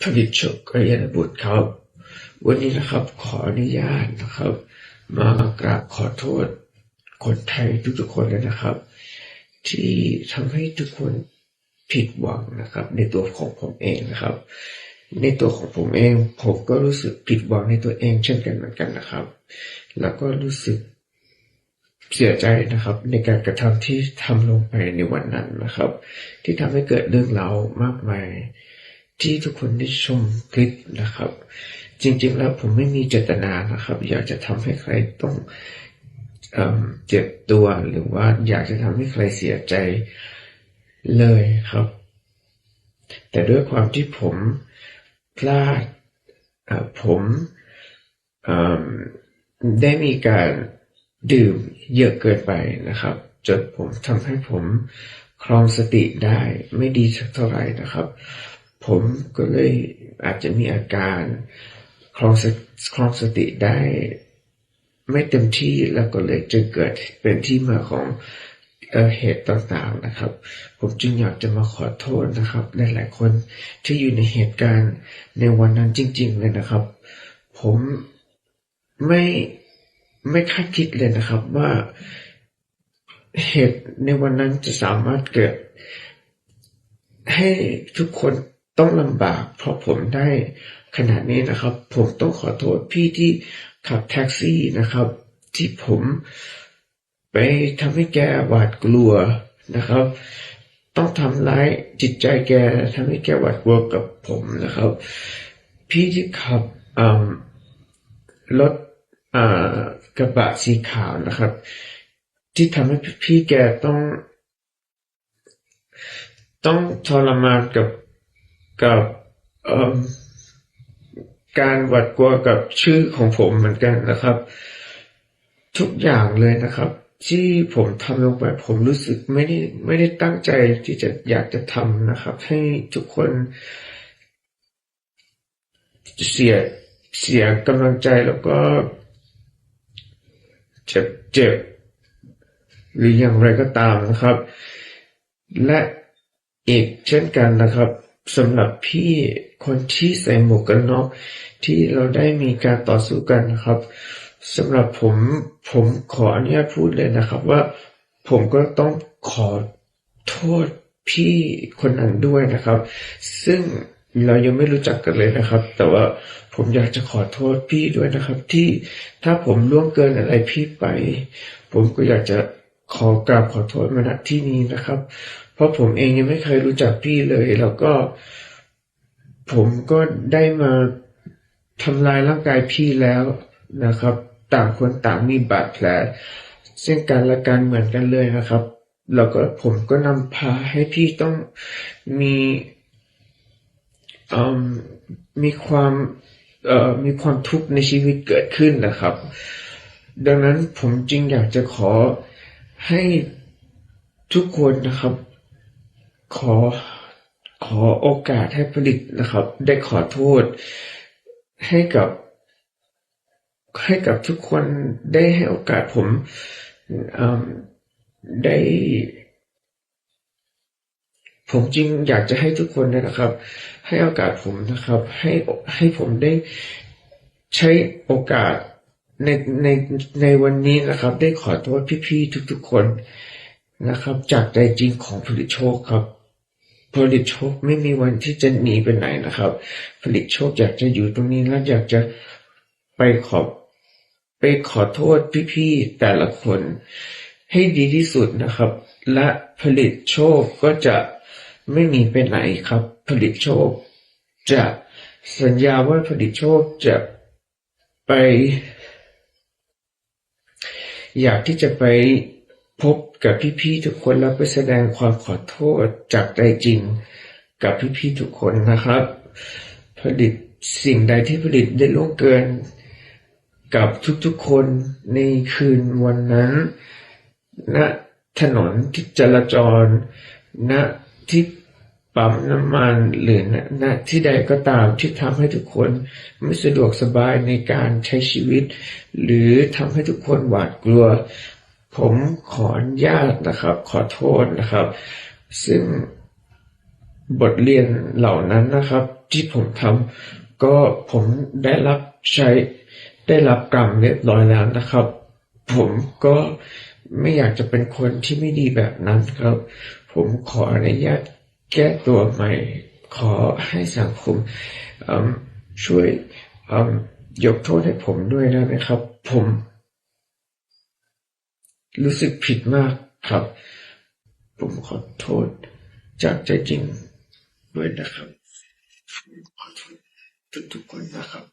ผลิตโชคกรยานบุตรครับ วันนี้นะครับขออนุญาตนะครับ มากราบขอโทษคนไทยทุกๆคนเลยนะครับ ที่ทำให้ทุกคนผิดหวังนะครับ ในตัวของผมเองนะครับ ในตัวของผมเองผมก็รู้สึกผิดหวังในตัวเองเช่นกันเหมือนกันนะครับ แล้วก็รู้สึก เสียใจนะครับ ในการกระทำที่ทำลงไปในวันนั้นนะครับ ที่ทำให้เกิดเรื่องราวมากมาย ที่ทุกคนได้ชมคลิปนะครับ จริงๆแล้วผมไม่มีเจตนานะครับ อยากจะทำให้ใครต้องเอเจ็บตัวหรือว่าอยากจะทำให้ใครเสียใจเลยครับ แต่ด้วยความที่ผมพลาดผมได้มีการ ดื่มเยอะเกินไปนะครับ จนผมทำให้ผมครองสติได้ไม่ดีสักเท่าไหร่นะครับ ผมก็เลยอาจจะมีอาการครองสครองสติได้ ไม่เต็มที่แล้วก็เลยจึงเกิดเป็นที่มาของเออเหตุต่างๆนะครับ ผมจึงอยากจะมาขอโทษนะครับหลายๆคนที่อยู่ในเหตุการณ์ในวันนั้นจริง ๆ เลยนะครับ ผมไม่ ไม่คาดคิดเลยนะครับว่าเหตุในวันนั้นจะสามารถเกิด ให้ทุกคนต้องลำบาก เพราะผมได้ขนาดนี้นะครับ ผมต้องขอโทษพี่ที่ขับแท็กซี่นะครับ ที่ผมไปทำให้แกหวาดกลัวนะครับ ต้องทำร้ายจิตใจแกทำให้แกหวาดกลัวกับผมนะครับ พี่ที่ขับรถ กระบะสีขาวนะครับ ที่ทำให้พี่แกต้อง ต้องทรมานกับกับการหวาดกลัวกับชื่อของผมเหมือนกันนะครับ ทุกอย่างเลยนะครับ ที่ผมทำลงไปผมรู้สึกไม่ได้ไม่ได้ตั้งใจที่จะอยากจะทำนะครับ ให้ทุกคนเสียเสียกำลังใจแล้วก็ เจ็บเจ็บ หรืออย่างไรก็ตามนะครับ และอีกเช่นกันนะครับสำหรับพี่คนที่ใส่หมวกกันน็อกที่เราได้มีการต่อสู้กันนะครับสำหรับผมผมขออนุญาตพูดเลยนะครับ ว่าผมก็ต้องขอโทษพี่คนนั้นด้วยนะครับ ซึ่ง เรายังไม่รู้จักกันเลยนะครับ แต่ว่าผมอยากจะขอโทษพี่ด้วยนะครับ ที่ถ้าผมล่วงเกินอะไรพี่ไป ผมก็อยากจะขอกราบขอโทษมาณที่นี้นะครับ เพราะผมเองยังไม่เคยรู้จักพี่เลย แล้วก็ ผมก็ได้มาทำลายร่างกายพี่แล้วนะครับ ต่างคนต่างมีบาดแผลซึ่งกันและกันเหมือนกันเลยนะครับ แล้วก็ผมก็นำพาให้พี่ต้องมี มีความมีความทุกข์ในชีวิตเกิดขึ้นนะครับ ดังนั้นผมจึงอยากจะขอให้ทุกคนนะครับ ขอขอโอกาสให้ผลิตนะครับ ได้ขอโทษให้กับ ให้กับทุกคนได้ให้โอกาสผมมได้ ผมจึงอยากจะให้ทุกคนนะครับ ให้โอกาสผมนะครับ ให้ให้ผมได้ใช้โอกาสในในในวันนี้นะครับ ได้ขอโทษพี่ๆทุกๆคนนะครับ จากใจจริงของผลิตโชคครับผลิตโชคไม่มีวันที่จะหนีไปไหนนะครับ ผลิตโชคอยากจะอยู่ตรงนี้และอยากจะไปขอบไปขอโทษพี่ๆแต่ละคน ให้ดีที่สุดนะครับ และผลิตโชคก็จะ ไม่หนีไปไหนครับ ผลิตโชค จะสัญญาว่าผลิตโชคจะไป อยากที่จะไปพบกับพี่ๆทุกคนแล้วไปแสดงความขอโทษจากใจจริงกับพี่ๆทุกคนนะครับ ผลิตสิ่งใดที่ผลิตได้ล่วงเกิน กับทุกๆคนในคืนวันนั้นณถนนที่จราจรณ ที่ปั๊มน้ำมันหรือณที่ใดก็ตามที่ทำให้ทุกคนไม่สะดวกสบายในการใช้ชีวิต หรือทำให้ทุกคนหวาดกลัว ผมขออนุญาตนะครับ ขอโทษนะครับ ซึ่งบทเรียนเหล่านั้นนะครับ ที่ผมทำก็ผมได้รับใช้ได้รับกรรมเรียบร้อยแล้วนะครับ ผมก็ไม่อยากจะเป็นคนที่ไม่ดีแบบนั้นครับ ผมขออนุญาตแก้ตัวใหม่ ขอให้สังคมช่วยยกโทษให้ผมด้วยได้ไหมครับ ผม รู้สึกผิดมากครับ ผมขอโทษ จากใจจริงด้วยนะครับขอโทษทุกๆคนนะครับ